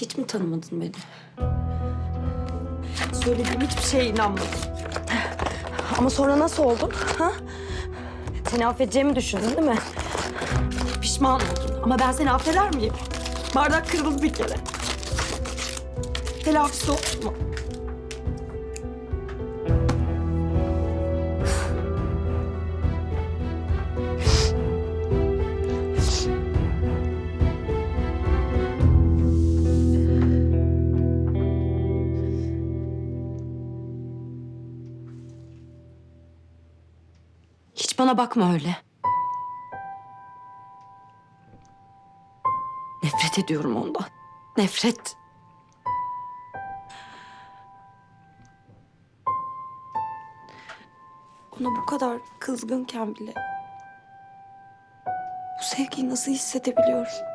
Hiç mi tanımadın beni? Söylediğim hiçbir şeye inanmadın. Ama sonra nasıl oldun? Ha? Seni affedeceğimi düşündün değil mi? Pişman oldun. Ama ben seni affeder miyim? Bardak kırıldı bir kere. Telafisi oldu mu? Bana bakma öyle. Nefret ediyorum ondan. Nefret. Ona bu kadar kızgınken bile bu sevgiyi nasıl hissedebiliyorum?